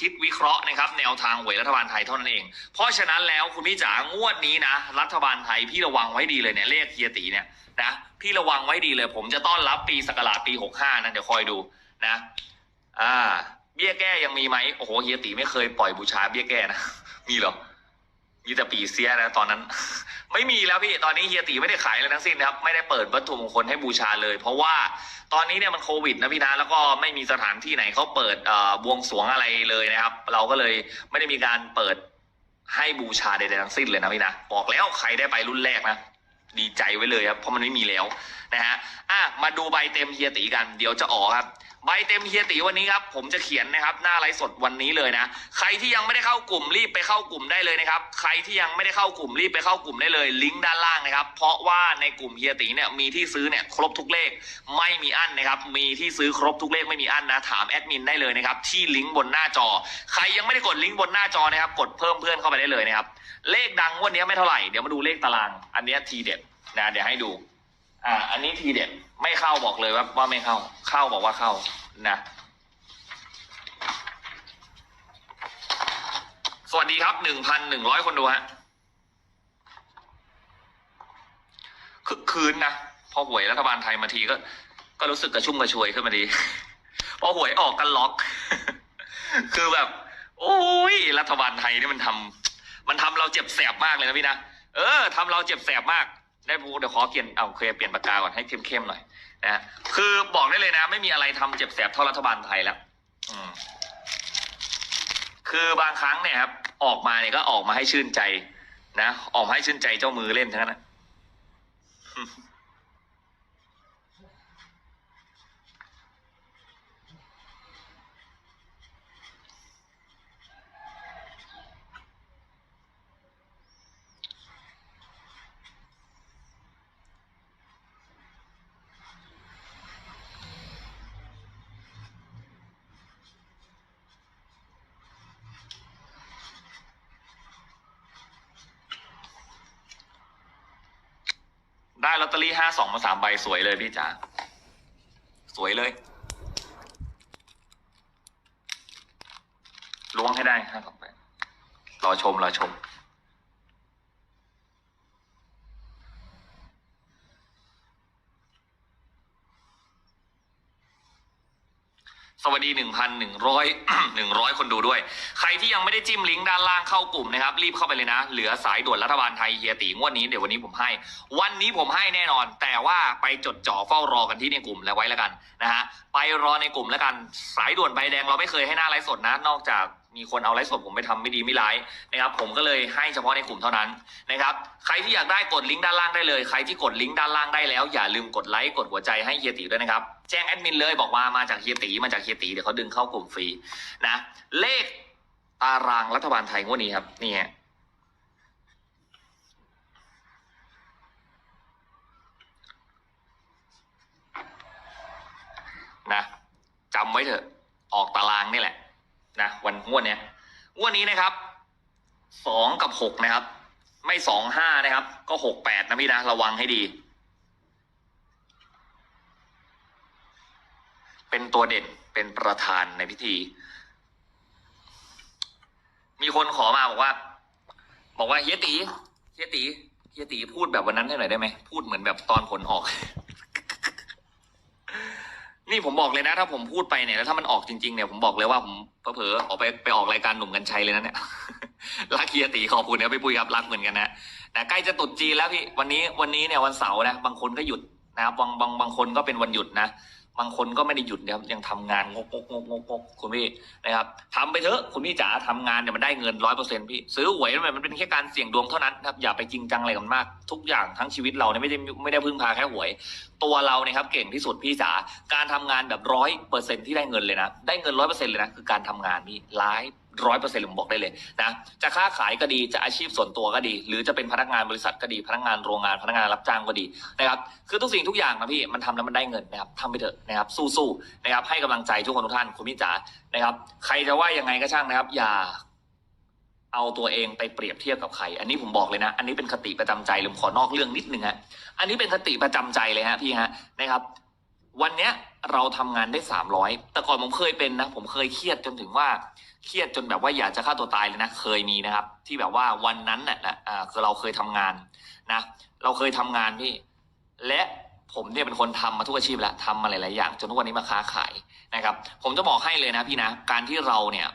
คิดวิเคราะห์นะครับแนวทางหวยรัฐบาลไทยเท่านั้นเอง เพราะฉะนั้นแล้วคุณพี่จ๋างวดนี้นะ รัฐบาลไทยพี่ระวังไว้ดีเลยเนี่ยเลขเฮียตีเนี่ยนะพี่ระวังไว้ดีเลย ผมจะต้อนรับปีศักราชปีหกห้านะเดี๋ยวคอยดูนะอ่าเบี้ยแก้ยังมีไหมโอ้โหเฮียตีไม่เคยปล่อยบูชาเบี้ยแก้นะมีหรอมีแต่ปีเสียนะตอนนั้น ไม่มีแล้วพี่ตอนนี้เฮียตีไม่ได้ขายอะไรทั้งสิ้นนะครับไม่ได้เปิดวัตถุมงคลให้บูชาเลย เพราะว่าตอนนี้เนี่ยมันโควิดนะพี่นะแล้วก็ไม่มีสถานที่ไหนเขาเปิดบวงสรวงอะไรเลยนะครับ เราก็เลยไม่ได้มีการเปิดให้บูชาใดๆทั้งสิ้นเลยนะพี่นะบอกแล้วใครได้ไปรุ่นแรกนะ ดีใจไว้เลยครับเพราะมันไม่มีแล้วนะฮะอะมาดูใบเต็มเฮียตีกันเดี๋ยวจะออกครับ ใบเต็มเฮียตีวันนี้ครับ ผมจะเขียนนะครับ หน้าไลฟ์สดวันนี้เลยนะ ใครที่ยังไม่ได้เข้ากลุ่มรีบไปเข้ากลุ่มได้เลยนะครับ ใครที่ยังไม่ได้เข้ากลุ่มรีบไปเข้ากลุ่มได้เลย ลิงก์ด้านล่างนะครับ เพราะว่าในกลุ่มเฮียตีเนี่ยมีที่ซื้อเนี่ยครบทุกเลขไม่มีอั้นนะครับ มีที่ซื้อครบทุกเลขไม่มีอั้นนะถามแอดมินได้เลยนะครับที่ลิงก์บนหน้าจอ ใครยังไม่ได้กดลิงก์บนหน้าจอนะครับ กดเพิ่มเพื่อนเข้าไปได้เลยนะครับเลขดังวันนี้ไม่เท่าไหร่เดี๋ยวมาดูเลขตาราง อันนี้ทีเด็ด นะเดี๋ยวให้ดู อ่า อันนี้ทีเด็ดไม่เข้าบอกเลยว่าว่าไม่เข้า เข้าบอกว่าเข้านะ สวัสดีครับหนึ่งพันหนึ่งร้อยคนดูฮะคึกคืนนะพอหวยรัฐบาลไทยมาทีก็ ก็รู้สึกกระชุ่มกระชวยขึ้นมาดี พอหวยออกกันล็อก คือแบบ โอ้ยรัฐบาลไทยนี่มันทำมันทำเราเจ็บแสบมากเลยนะพี่นะเออทำเราเจ็บแสบมาก ได้บูเดี๋ยวขอเปลี่ยนเอาเคยเปลี่ยนปากกาก่อนให้เข้มๆหน่อยนะฮะคือบอกได้เลยนะ ไม่มีอะไรทำเจ็บแสบเท่ารัฐบาลไทยแล้วคือบางครั้งเนี่ยครับออกมาเนี่ยก็ออกมาให้ชื่นใจ นะออกมาให้ชื่นใจเจ้ามือเล่นทั้งนั้น ได้ลอตเตอรี่ห้าสองมาสามใบสวยเลยพี่จ๋าสวยเลยล้วงให้ได้ห้าสองใบรอชมรอชม สวัสดีหนึ่งพันหนึ่งร้อยหนึ่งร้อยคนดูด้วย ใครที่ยังไม่ได้จิ้มลิงก์ด้านล่างเข้ากลุ่มนะครับ รีบเข้าไปเลยนะ เหลือสายด่วนรัฐบาลไทยเฮียตีงวดนี้เดี๋ยววันนี้ผมให้ วันนี้ผมให้แน่นอน แต่ว่าไปจดจ่อเฝ้ารอกันที่ในกลุ่มแล้วไว้แล้วกันนะฮะไปรอในกลุ่มแล้วกัน สายด่วนใบแดงเราไม่เคยให้หน้าไลฟ์สดนะ นอกจาก มีคนเอาไลฟ์สดผมไปทำไม่ดีไม่ร้ายนะครับผมก็เลยให้เฉพาะในกลุ่มเท่านั้นนะครับใครที่อยากได้กดลิงก์ด้านล่างได้เลย ใครที่กดลิงก์ด้านล่างได้แล้ว อย่าลืมกดไลค์กดหัวใจให้เฮียตีด้วยนะครับแจ้งแอดมินเลยบอกว่ามาจากเฮียตีมาจากเฮียตีเดี๋ยวเขาดึงเข้ากลุ่มฟรีนะเลขตารางรัฐบาลไทยงวดนี้ครับนี่ฮะนะจำไว้เถอะออกตารางนี่แหละ นะวันงวดเนี้ยงวดนี้นะครับสองกับหกนะครับ ไม่สองห้านะครับ ก็หกแปดนะพี่นะระวังให้ดี เป็นตัวเด่นเป็นประธานในพิธี มีคนขอมาบอกว่า บอกว่าเฮียตีเฮียตีเฮียตีพูดแบบวันนั้นให้หน่อยได้ไหมพูดเหมือนแบบตอนผลออก นี่ผมบอกเลยนะ ถ้าผมพูดไปเนี่ยแล้วถ้ามันออกจริงๆเนี่ยผมบอกเลยว่าผม เผลอออกไปไปออกรายการหนุ่มกัญชัยเลยนะเนี่ยรักเฮียตีขอบคุณนะพี่ปุ้ยครับรักเหมือนกันนะแต่ใกล้จะตุดจีนแล้วพี่วันนี้วันนี้เนี่ยวันเสาร์นะบางคนก็หยุดนะครับบางบางบางคนก็เป็นวันหยุดนะ บางคนก็ไม่ได้หยุดนะครับยังทำงานงกงกงกงกงกคุณพี่นะครับทำไปเถอะคุณพี่จ๋าทำงานเนี่ยมันได้เงินร้อยเปอร์เซ็นต์พี่ซื้อหวยมันมันเป็นแค่การเสี่ยงดวงเท่านั้นนะครับอย่าไปจริงจังอะไรกันมาก ทุกอย่างทั้งชีวิตเราเนี่ยไม่ได้ไม่ได้พึ่งพาแค่หวย ตัวเราเนี่ยครับเก่งที่สุดพี่จ๋าการทำงานแบบร้อยเปอร์เซ็นต์ที่ได้เงินเลยนะได้เงินร้อยเปอร์เซ็นต์เลยนะคือการทำงานนี่ไลฟ์ ร้อยเปอร์เซ็นต์ผมบอกได้เลยนะจะค้าขายก็ดีจะอาชีพส่วนตัวก็ดี หรือจะเป็นพนักงานบริษัทก็ดี พนักงานโรงงานพนักงานรับจ้างก็ดีนะครับคือทุกสิ่งทุกอย่างนะพี่มันทำแล้วมันได้เงินนะครับทำไปเถอะนะครับสู้ๆนะครับให้กำลังใจทุกคนทุกท่านคุณพี่จ๋านะครับ ใครจะว่ายังไงก็ช่างนะครับ อย่าเอาตัวเองไปเปรียบเทียบกับใคร อันนี้ผมบอกเลยนะ อันนี้เป็นคติประจำใจลยผมขอนอกเรื่องนิดนึงฮะ อันนี้เป็นคติประจำใจเลยฮะพี่ฮะนะครับ วันเนี้ยเราทำงานได้สามร้อยแต่ก่อนผมเคยเป็นนะ ผมเคยเครียดจนถึงว่าเครียดจนแบบว่าอยากจะฆ่าตัวตายเลยนะ เคยมีนะครับ ที่แบบว่าวันนั้นน่ะนะอ่าคือเราเคยทำงานนะ เราเคยทำงานพี่ และผมเนี่ยเป็นคนทำมาทุกอาชีพแล้วทำมาหลาย ๆ อย่างจนทุกวันนี้มาค้าขายนะครับ ผมจะบอกให้เลยนะพี่นะ การที่เราเนี่ย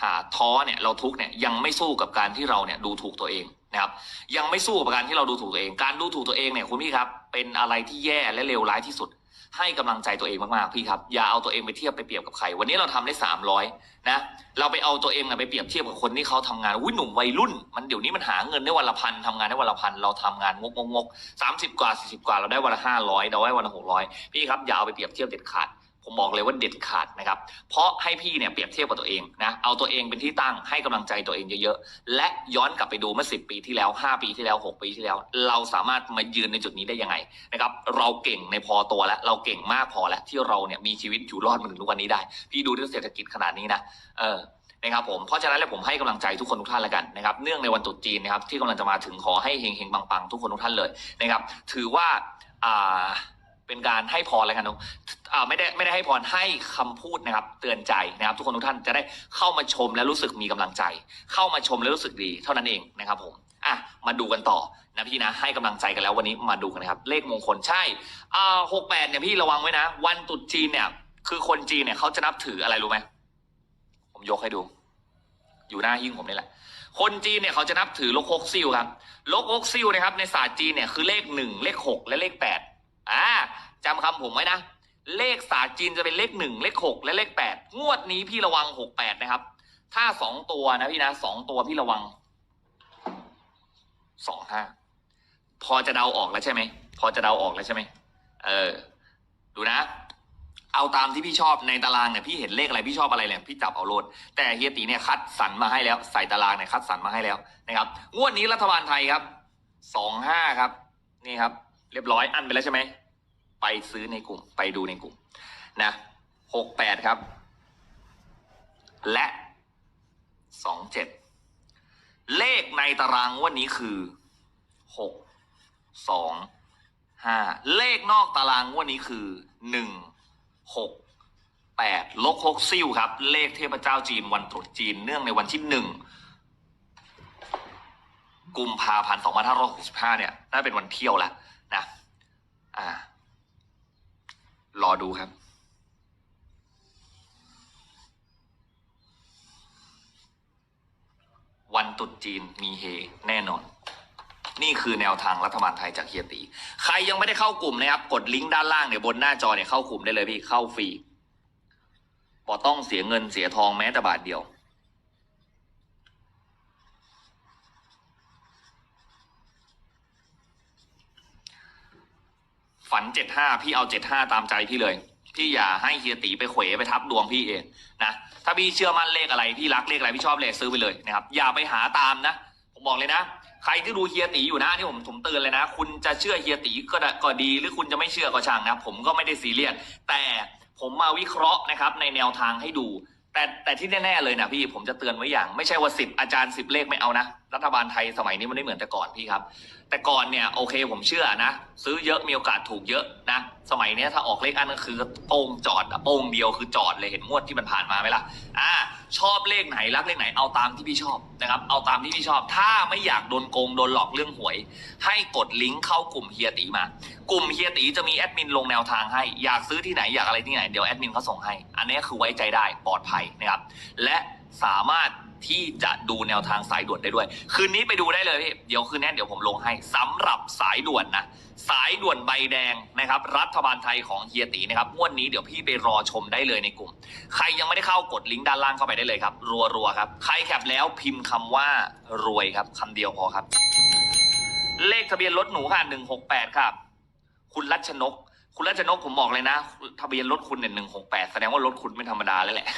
หาท้อเนี่ยเราทุกเนี่ยยังไม่สู้กับการที่เราเนี่ยดูถูกตัวเอง นะครับยังไม่สู้กับการที่เราดูถูกตัวเอง การดูถูกตัวเองเนี่ยคุณพี่ครับ เป็นอะไรที่แย่และเลวร้ายที่สุด ให้กำลังใจตัวเองมากๆพี่ครับอย่าเอาตัวเองไปเทียบไปเปรียบกับใคร วันนี้เราทำได้สามร้อยนะเราไปเอาตัวเองไปเปรียบเทียบกับคนที่เขาทำงานอุ้ยหนุ่มวัยรุ่น มันเดี๋ยวนี้มันหาเงินได้วันละพันทำงานได้วันละพันเราทำงานงกงกงกสามสิบกว่าสี่สิบกว่าเราได้วันละห้าร้อยเราได้วันละหกร้อยพี่ครับอย่าเอาไปเปรียบเทียบเด็ดขาด ผมบอกเลยว่าเด็ดขาดนะครับ เพราะให้พี่เนี่ยเปรียบเทียบกับตัวเองนะ เอาตัวเองเป็นที่ตั้งให้กำลังใจตัวเองเยอะๆ และย้อนกลับไปดูเมื่อสิปีที่แล้ว 5 ปีที่แล้ว 6 ปีที่แล้ว เราสามารถมายืนในจุดนี้ได้ยังไงนะครับ เราเก่งในพอตัวแล้ว เราเก่งมากพอแล้วที่เราเนี่ยมีชีวิตอยู่รอดมาถึงทุกวันนี้ได้ พี่ดูที่เศรษฐกิจขนาดนี้นะ เออนะครับผมเพราะฉะนั้นแล้วผมให้กำลังใจทุกคนทุกท่านแล้วกันนะครับเนื่องในวันตรุษจีนนะครับที่กำลังจะมาถึงขอให้เฮงเฮงๆปังๆ ทุกคนทุกท่านเลยนะครับ ถือว่าอ่า เป็นการให้พรแล้วกันเนอะอ่าไม่ได้ไม่ได้ให้พรให้คำพูดนะครับ เตือนใจนะครับ ทุกคนทุกท่านจะได้เข้ามาชมและรู้สึกมีกำลังใจ เข้ามาชมและรู้สึกดีเท่านั้นเองนะครับผมอะมาดูกันต่อนะพี่นะให้กำลังใจกันแล้ววันนี้มาดูกันนะครับ เลขมงคลใช่อ่าหกแปดเนี่ยพี่ระวังไว้นะ วันตรุษจีนเนี่ย คือคนจีนเนี่ยเขาจะนับถืออะไรรู้ไหมผมยกให้ดู อยู่หน้าหิ้งผมนี่แหละ คนจีนเนี่ยเขาจะนับถือลกฮกซิลครับลกฮกซิลนะครับในศาสตร์จีนเนี่ยคือเลขหนึ่งเลขหกและเลขแปด อ่าจำคำผมไว้นะ เลขศาสตร์จีนจะเป็นเลขหนึ่งเลขหกและเลขแปดงวดนี้พี่ระวังหกแปดนะครับ ถ้าสองตัวนะพี่นะสองตัวพี่ระวังสองห้าพอจะเดาออกแล้วใช่ไหมพอจะเดาออกแล้วใช่ไหมเออ ดูนะ เอาตามที่พี่ชอบในตารางเนี่ยพี่เห็นเลขอะไรพี่ชอบอะไรเนี่ยพี่จับเอาโลดแต่เฮียตีเนี่ยคัดสรรมาให้แล้วใส่ตารางเนี่ยคัดสรรมาให้แล้วนะครับ งวดนี้รัฐบาลไทยครับสองห้าครับ นี่ครับ เรียบร้อยอันไปแล้วใช่ไหม ไปซื้อในกลุ่ม ไปดูในกลุ่ม นะหกแปดครับ และสองเจ็ดเลขในตารางวันนี้คือหกสองห้าเลขนอกตารางวันนี้คือหนึ่งหกแปดลกฮกซิ่วครับ เลขเทพเจ้าจีนวันตรุษจีนเนื่องในวันที่หนึ่งกุมภาพันธ์สองพันห้าร้อยหกสิบห้าเนี่ย น่าเป็นวันเที่ยวแล้วนะ อ่า รอดูครับ วันตรุษจีนมีเฮแน่นอน นี่คือแนวทางรัฐบาลไทยจากเฮียตี ใครยังไม่ได้เข้ากลุ่มนะครับ กดลิงก์ด้านล่างเนี่ยบนหน้าจอเนี่ยเข้ากลุ่มได้เลยพี่เข้าฟรีบอต้องเสียเงินเสียทองแม้แต่บาทเดียว ฝันเจ็ดห้าพี่เอาเจ็ดห้าตามใจพี่เลย พี่อย่าให้เฮียตีไปเขวไปทับดวงพี่เองนะถ้าพี่เชื่อมั่นเลขอะไรพี่รักเลขอะไรพี่ชอบเลขซื้อไปเลยนะครับอย่าไปหาตามนะผมบอกเลยนะ ใครที่ดูเฮียตีอยู่นะอันนี่ผมผมเตือนเลยนะ คุณจะเชื่อเฮียตีก็ด้ก็ดี หรือคุณจะไม่เชื่อก็ช่างนะผมก็ไม่ได้ซีเรียสแต่ผมมาวิเคราะห์นะครับในแนวทางให้ดู แต่แต่ที่แน่ๆเลยนะพี่ผมจะเตือนไว้อย่าง ไม่ใช่ว่าสิบอาจารย์สิบเลขไม่เอานะ รัฐบาลไทยสมัยนี้มันไม่เหมือนแต่ก่อนพี่ครับ แต่ก่อนเนี่ยโอเคผมเชื่อนะ ซื้อเยอะมีโอกาสถูกเยอะนะ สมัยนี้ถ้าออกเลขอันก็คือโป้งจอดโป้งเดียวคือจอดเลยเห็นงวดที่มันผ่านมาไหมล่ะอ่าชอบเลขไหนรักเลขไหนเอาตามที่พี่ชอบนะครับเอาตามที่พี่ชอบ ถ้าไม่อยากโดนโกงโดนหลอกเรื่องหวย ให้กดลิงก์เข้ากลุ่มเฮียตีมา กลุ่มเฮียตีจะมีแอดมินลงแนวทางให้อยากซื้อที่ไหนอยากอะไรที่ไหนเดี๋ยวแอดมินเขาส่งให้ อันนี้คือไว้ใจได้ปลอดภัยนะครับและสามารถ ที่จะดูแนวทางสายด่วนได้ด้วย คืนนี้ไปดูได้เลยพี่เดี๋ยวคืนนี้เดี๋ยวผมลงให้สำหรับสายด่วนนะสายด่วนใบแดงนะครับ รัฐบาลไทยของเฮียตีนะครับงวดนี้เดี๋ยวพี่ไปรอชมได้เลยในกลุ่ม ใครยังไม่ได้เข้ากดลิงก์ด้านล่างเข้าไปได้เลยครับ รัวๆครับ ใครแคปแล้วพิมพ์คำว่ารวยครับคำเดียวพอครับ เลขทะเบียนรถหนูค่ะหนึ่งหกแปดครับ คุณรัชนก คุณรัชนกผมบอกเลยนะ ทะเบียนรถคุณเนี่ยหนึ่งหกแปดแสดงว่ารถคุณไม่ธรรมดาแล้วแหละ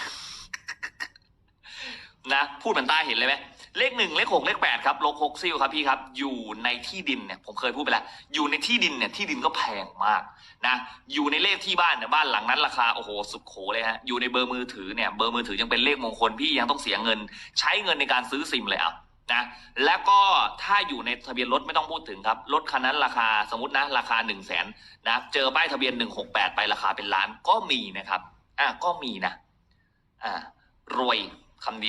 นะพูดเหมือนตาเห็นเลยไหมเลขหนึ่งเลขหกเลขแปดครับลกฮกซิลครับพี่ครับ อยู่ในที่ดินเนี่ยผมเคยพูดไปแล้ว อยู่ในที่ดินเนี่ยที่ดินก็แพงมากนะอยู่ในเลขที่บ้านเนี่ยบ้านหลังนั้นราคาโอ้โหสุดโขเลยฮะอยู่ในเบอร์มือถือเนี่ยเบอร์มือถือยังเป็นเลขมงคลพี่ยังต้องเสียเงิน ใช้เงินในการซื้อซิมเลยอะนะแล้วก็ถ้าอยู่ในทะเบียนรถไม่ต้องพูดถึงครับรถคันนั้นราคาสมมตินะราคาหนึ่งแสนนะเจอป้ายทะเบียนหนึ่งหกแปดไปราคาเป็นล้านก็มีนะครับอ่าก็มีนะอ่ารวยคำเดียว